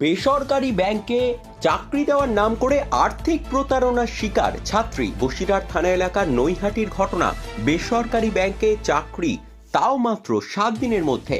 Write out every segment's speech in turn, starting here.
বেসরকারি ব্যাংকে চাকরি দেওয়ার নাম করে আর্থিক প্রতারণার শিকার ছাত্রী বসিরহাট থানা এলাকার নৈহাটির ঘটনা। বেসরকারি ব্যাংকে চাকরি, তাও মাত্র সাত দিনের মধ্যে।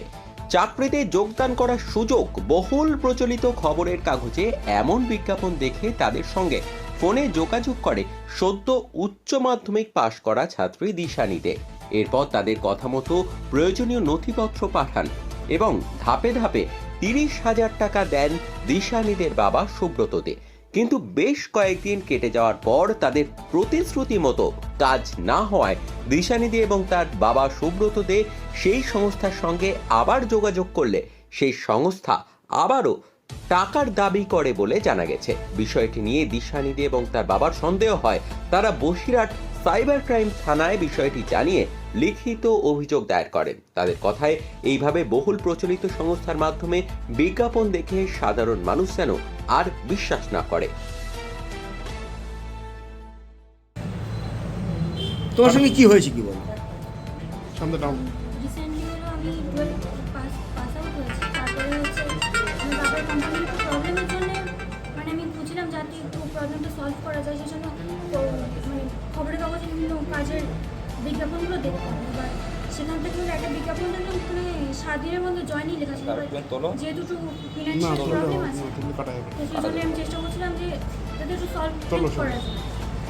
চাকরিতে যোগদান করার সুযোগ, বহুল প্রচলিত খবরের কাগজে এমন বিজ্ঞাপন দেখে তাদের সঙ্গে। ফোনে যোগাযোগ করে সদ্য উচ্চ মাধ্যমিক পাশ করা ছাত্রী দিশানিতে এরপর তাদের কথা মতো প্রয়োজনীয় নথিপত্র পাঠান এবং ধাপে ধাপে তিরিশ হাজার টাকা দেন দিশানিদের বাবা সুব্রততে। কিন্তু বেশ কয়েকদিন কেটে যাওয়ার পর তাদের প্রতিশ্রুতি মতো কাজ না হওয়ায় দিশানিদি এবং তার বাবা সুব্রত দে সেই সংস্থার সঙ্গে আবার যোগাযোগ করলে সেই সংস্থা আবারও টাকার দাবি করে বলে জানা গেছে। বিষয়টি নিয়ে দিশানিদি এবং তার বাবার সন্দেহ হয়। তারা বসিরহাট সাইবার ক্রাইম থানায় বিষয়টি জানিয়ে লিখিত অভিযোগ দায়ের করেন। তাদের কথায় এইভাবে বহুল প্রচলিত সংস্থার মাধ্যমে বিজ্ঞাপন দেখে সাধারণ মানুষ যেন আর বিশ্বাস না করে। তোমার সঙ্গে কি হয়েছে কি বলো? সামনে প্রবলেমের জন্য মানে আমি বুঝলাম যাতে একটু প্রবলেমটা সলভ করা যায় সেই কাজের বিজ্ঞাপনগুলো দেখতাম এবার সেখান থেকে হলো একটা বিজ্ঞাপন দেখলাম মানে সাত দিনের মধ্যে জয়নি লেখা ছিল। যেহেতু একটু ফিনান্সিয়াল প্রবলেম আছে তো সেই জন্য আমি চেষ্টা করছিলাম যে যাতে একটু সলভ করা যায়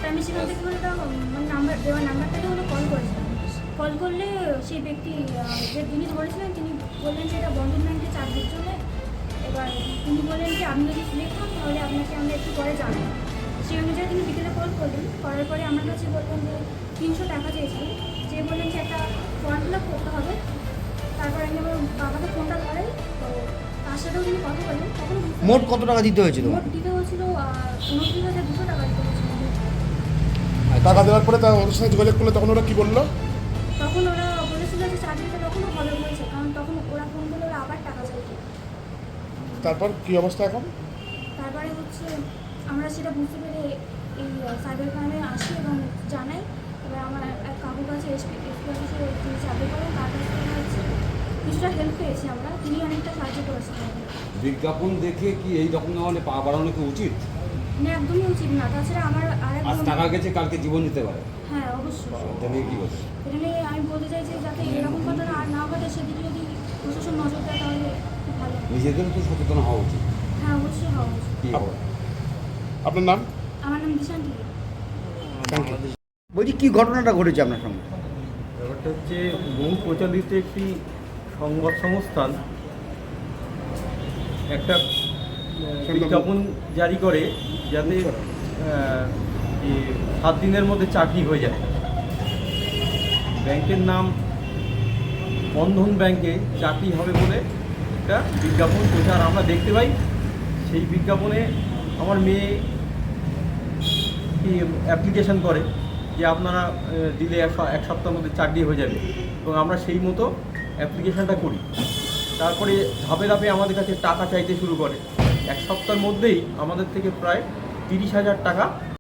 তাই আমি সেখান থেকে হলো একটা মানে নাম্বার দেওয়ার নাম্বারটাতে হলো কল করেছিলাম। কল করলে সেই ব্যক্তি যে যিনি ধরেছিলেন তিনি বললেন যে এটা বন্ধন ব্যাংকে চাকরির জন্য এবার তিনি বললেন যে আপনি যদি সিলেক্ট হন তাহলে আপনাকে আমরা একটু পরে জানাব। সেই অনুযায়ী তিনি বিকেলে কল করলেন। করার পরে আমার কাছে বললেন যে তিনশো টাকা চেয়েছিলেন যে বললেন যে একটা ফর্ম ফিল আপ করতে হবে তারপর আমি আমার বাবাকে ফোনটা ধরাই তো তার সাথেও তিনি কথা বলেন। তখন মোট কত টাকা দিতে হয়েছিল? মোট দিতে হয়েছিল উনত্রিশ হাজার দুশো টাকা দিতে হয়েছিল। টাকা দেওয়ার পরে তা ওর সঙ্গে যোগাযোগ করলে তখন ওরা কি বলল? তখন ওরা বলেছিল যে চাকরিটা তখনও হবে বলেছে কারণ তখন ওরা ফোন করলে ওরা আবার টাকা চাইছে তারপর কি অবস্থা এখন? তারপরে হচ্ছে আমরা সেটা বুঝতে পেরে এই সাইবার ক্রাইমে আসি এবং জানাই এবার আমার এক কাকুর কাছে এসপি এসপি অফিসে তিনি চাকরি করেন তার কাছ থেকে হচ্ছে কিছুটা হেল্প পেয়েছি আমরা তিনি অনেকটা সাহায্য করেছেন বিজ্ঞাপন দেখে কি এই রকম ধরনের পা বাড়ানো কি উচিত? মানে একদমই উচিত না। তাছাড়া আমার আরেক আজ টাকা গেছে কালকে জীবন দিতে পারে। হ্যাঁ অবশ্যই। এটা নিয়ে কি বলছে? এটা নিয়ে আমি বলতে চাই যে যাতে এরকম কথা আর না ঘটে সেদিকে যদি প্রশাসন নজর দেয় তাহলে খুব ভালো নিজেদেরও তো সচেতন হওয়া উচিত। হ্যাঁ অবশ্যই হওয়া উচিত। কি হবে? আপনার নাম? আমার নাম দিশান্তি বলছি কি ঘটনাটা ঘটেছে আপনার সঙ্গে? ব্যাপারটা হচ্ছে বহু প্রচলিত একটি সংবাদ সংস্থান একটা বিজ্ঞাপন জারি করে যাতে সাত দিনের মধ্যে চাকরি হয়ে যায়। ব্যাংকের নাম বন্ধন ব্যাংকে চাকরি হবে বলে একটা বিজ্ঞাপন প্রচার আমরা দেখতে পাই। সেই বিজ্ঞাপনে আমার মেয়ে অ্যাপ্লিকেশন করে যে আপনারা দিলে এক সপ্তাহের মধ্যে চাকরি হয়ে যাবে। এবং আমরা সেই মতো অ্যাপ্লিকেশনটা করি। তারপরে ধাপে ধাপে আমাদের কাছে টাকা চাইতে শুরু করে। এক সপ্তাহের মধ্যেই আমাদের থেকে প্রায় তিরিশ হাজার টাকা